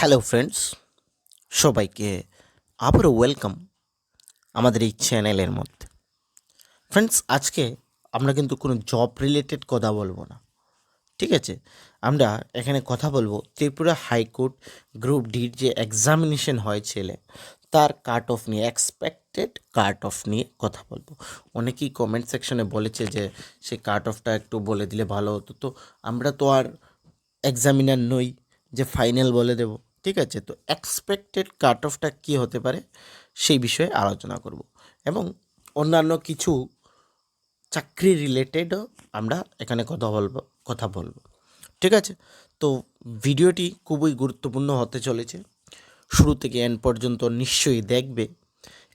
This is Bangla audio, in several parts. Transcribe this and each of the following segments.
হ্যালো ফ্রেন্ডস সবাইকে আবারও ওয়েলকাম আমাদের এই চ্যানেলের মধ্যে। ফ্রেন্ডস আজকে আমরা কিন্তু কোনো জব রিলেটেড কথা বলব না। ঠিক আছে? আমরা এখানে কথা বলব ত্রিপুরা হাইকোর্ট গ্রুপ ডির যে এক্সামিনেশন হয় ছেলে, তার কাট অফ নিয়ে এক্সপেক্টেড কাট অফ নিয়ে কথা বলব। অনেকেই কমেন্ট সেকশনে বলেছে যে সেই কাট অফটা একটু বলে দিলে ভালো হতো। তো আমরা তো আর এক্সামিনার নই, যে ফাইনাল বলে দেব। ঠিক আছে? তো এক্সপেক্টেড কাট অফটা কী হতে পারে? সেই বিষয়ে আলোচনা করব। এবং অন্যান্য কিছু চাকরি রিলেটেডও আমরা এখানে কথা বলব কথা বলব। ঠিক আছে? তো ভিডিওটি খুবই গুরুত্বপূর্ণ হতে চলেছে। শুরু থেকে এন্ড পর্যন্ত নিশ্চয়ই দেখবে।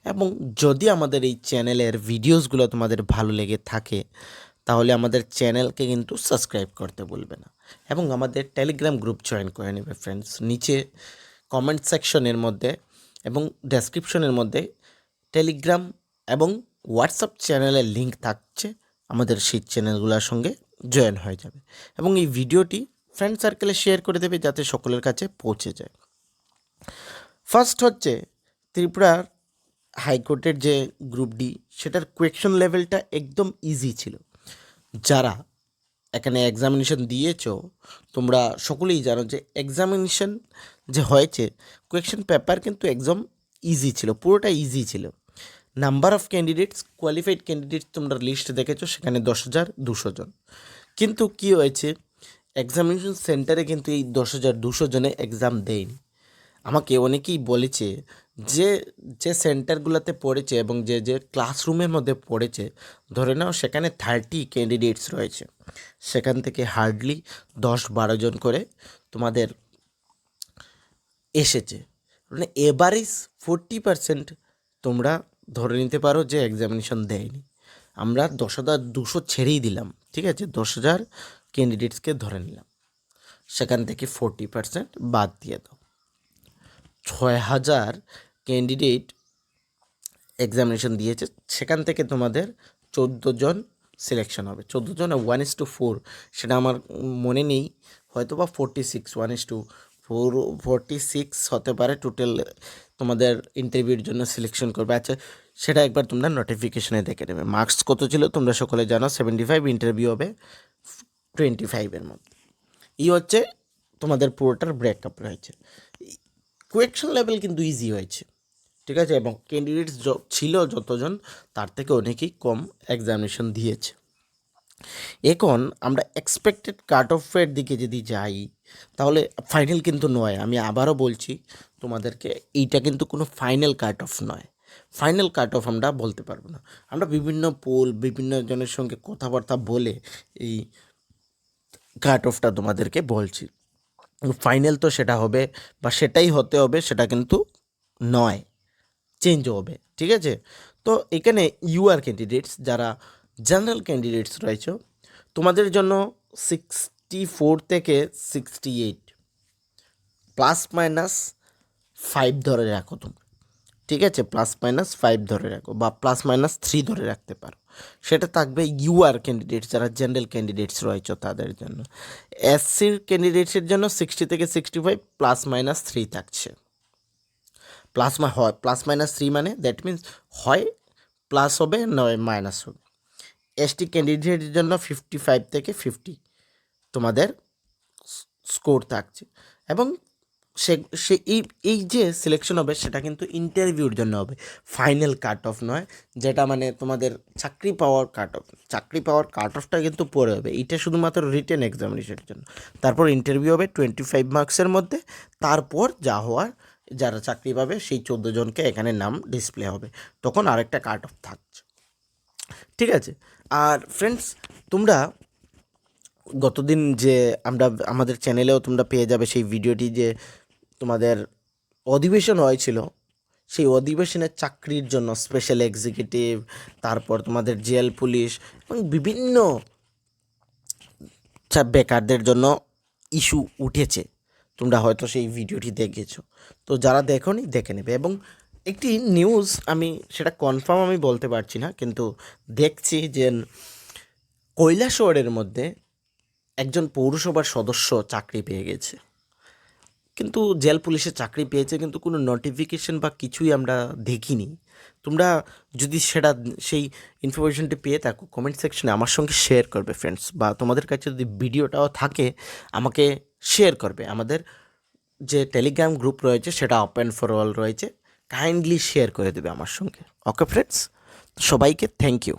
এবং যদি আমাদের এই চ্যানেলের ভিডিওসগুলো তোমাদের ভালো লেগে থাকে তাহলে আমাদের চ্যানেলকে কিন্তু সাবস্ক্রাইব করতে বলবে না। এবং আমাদের টেলিগ্রাম গ্রুপ জয়েন করে নেবে ফ্রেন্ডস নিচে কমেন্ট সেকশনের মধ্যে এবং ডেসক্রিপশনের মধ্যে টেলিগ্রাম এবং হোয়াটসঅ্যাপ চ্যানেলের লিঙ্ক থাকছে। আমাদের সেই চ্যানেলগুলোর সঙ্গে জয়েন হয়ে যাবে। এবং এই ভিডিওটি ফ্রেন্ড সার্কেলে শেয়ার করে দেবে যাতে সকলের কাছে পৌঁছে যায়। ফার্স্ট হচ্ছে ত্রিপুরার হাইকোর্টের যে গ্রুপ ডি সেটার কোয়েকশন লেভেলটা একদম ইজি ছিল। যারা এখানে এক্সামিনেশন দিয়েছ, তোমরা সকলেই জানো যে এক্সামিনেশন যে হয়েছে কোয়েকশন পেপার কিন্তু একদম ইজি ছিল, পুরোটা ইজি ছিল। Number of candidates qualified candidates তোমরা লিস্ট দেখেছ, সেখানে দশ হাজার দুশো জন। কিন্তু কি হয়েছে এক্সামিনেশন সেন্টারে কিন্তু এই দশ হাজার দুশো জনে এক্সাম দেয়নি। আমাকে অনেকেই বলেছে যে যে সেন্টারগুলোতে পড়েছে এবং যে যে ক্লাসরুমের মধ্যে পড়েছে, ধরে নাও সেখানে থার্টি ক্যান্ডিডেটস রয়েছে। সেখান থেকে হার্ডলি দশ বারো জন করে তোমাদের এসেছে। মানে এভারেজ ফোরটি পারসেন্ট তোমরা ধরে নিতে পারো যে এক্সামিনেশন দেয়নি। আমরা দশ হাজার দুশো ছেড়েই দিলাম, ঠিক আছে? দশ হাজার ক্যান্ডিডেটসকে ধরে নিলাম। সেখান থেকে ফোরটি পারসেন্ট বাদ দিয়ে দাও। ছয় হাজার ক্যান্ডিডেট এক্সামিনেশন দিয়েছে, সেখান থেকে তোমাদের চোদ্দ জন সিলেকশন হবে। চোদ্দ জন ওয়ান ইস টু ফোর সেটা আমার মনে নেই হয়তো বা forty six one is to four forty six হতে পারে টোটাল তোমাদের ইন্টারভিউর জন্য সিলেকশন করবে। আচ্ছা সেটা একবার তোমরা নোটিফিকেশনে দেখে নেবে। মার্কস কত ছিল তোমরা সকলে জানো সেভেন্টি ফাইভ ইন্টারভিউ হবে টোয়েন্টি ফাইভের মধ্যে। এই হচ্ছে তোমাদের পুরোটার ব্রেকআপ রয়েছে। কোয়েকশন লেভেল কিন্তু ইজি হয়েছে। ঠিক আছে? এবং ক্যান্ডিডেটস ছিল যতজন, তার থেকে অনেকেই কম এক্সামিনেশন দিয়েছে। এখন আমরা এক্সপেক্টেড কাট অফের দিকে যদি যাই, তাহলে ফাইনাল কিন্তু নয়। আমি আবারও বলছি, তোমাদেরকে এইটা কিন্তু কোনো ফাইনাল কাট অফ নয়। ফাইনাল কাট অফ আমরা বলতে পারব না। আমরা বিভিন্ন পোল বিভিন্ন জনের সঙ্গে কথাবার্তা বলে এই কাট অফটা তোমাদেরকে বলছি। ফাইনাল তো সেটা হবে বা সেটাই হতে হবে, সেটা কিন্তু নয়। চেঞ্জ হবে, ঠিক আছে? তো এখানে ইউআর ক্যান্ডিডেটস যারা জেনারেল ক্যান্ডিডেটস রয়েছে, তোমাদের জন্য সিক্সটি ফোর থেকে sixty eight plus minus five ধরে রাখো তোমরা, ঠিক আছে? প্লাস মাইনাস ফাইভ ধরে রাখো বা প্লাস মাইনাস থ্রি ধরে রাখতে পারো। সেটা থাকবে ইউআর ক্যান্ডিডেটস যারা জেনারেল ক্যান্ডিডেটস রয়েছে তাদের জন্য। এসসির ক্যান্ডিডেটসের জন্য সিক্সটি থেকে sixty five plus minus three থাকছে। প্লাস মা হয়, প্লাস মাইনাস থ্রি মানে দ্যাট মিন্স হয়, প্লাস হবে, নয়, মাইনাস হবে। এসটি ক্যান্ডিডেটের জন্য ফিফটি ফাইভ থেকে ফিফটি তোমাদের স্কোর থাকছে। এবং সে সে, এই এই যে সিলেকশন হবে, সেটা কিন্তু ইন্টারভিউর জন্য হবে। ফাইনাল কাট অফ নয়, যেটা মানে তোমাদের চাকরি পাওয়ার কাট অফ চাকরি পাওয়ার কাট অফটা কিন্তু পরে হবে। এইটা শুধুমাত্র রিটেন এক্সামিনেশনের জন্য। তারপর ইন্টারভিউ হবে টোয়েন্টি ফাইভ মার্কসের মধ্যে। তারপর যা হওয়ার যারা চাকরি পাবে, সেই চোদ্দ জনকে এখানে নাম ডিসপ্লে হবে। তখন আরেকটা কাট অফ থাকছে। ঠিক আছে? আর ফ্রেন্ডস তোমরা গতদিন যে আমরা, আমাদের চ্যানেলেও তোমরা পেয়ে যাবে সেই ভিডিওটি যে তোমাদের অধিবেশন হয়েছিল, সেই অধিবেশনের চাকরির জন্য স্পেশাল এক্সিকিউটিভ তারপর তোমাদের জেল পুলিশ এবং বিভিন্ন বেকারদের জন্য ইস্যু উঠেছে। তোমরা হয়তো সেই ভিডিওটি দেখেছ। তো যারা দেখো দেখোনি, দেখে নেবে। এবং একটি নিউজ আমি, সেটা কনফার্ম আমি বলতে পারছি না, কিন্তু দেখছি যে কৈলাসহরের মধ্যে একজন পৌরসভার সদস্য চাকরি পেয়ে গেছে। কিন্তু জেল পুলিশে চাকরি পেয়েছে, কিন্তু কোনো নোটিফিকেশন বা কিছুই আমরা দেখিনি। তোমরা যদি সেটা, সেই ইনফরমেশনটি পেয়ে থাকো কমেন্ট সেকশনে আমার সঙ্গে শেয়ার করবে ফ্রেন্ডস বা তোমাদের কাছে যদি ভিডিওটাও থাকে, আমাকে শেয়ার করবে। আমাদের যে টেলিগ্রাম গ্রুপ রয়েছে, সেটা ওপেন ফর অল রয়েছে। কাইন্ডলি শেয়ার করে দেবে আমার সঙ্গে। ওকে ফ্রেন্ডস সবাইকে থ্যাংক ইউ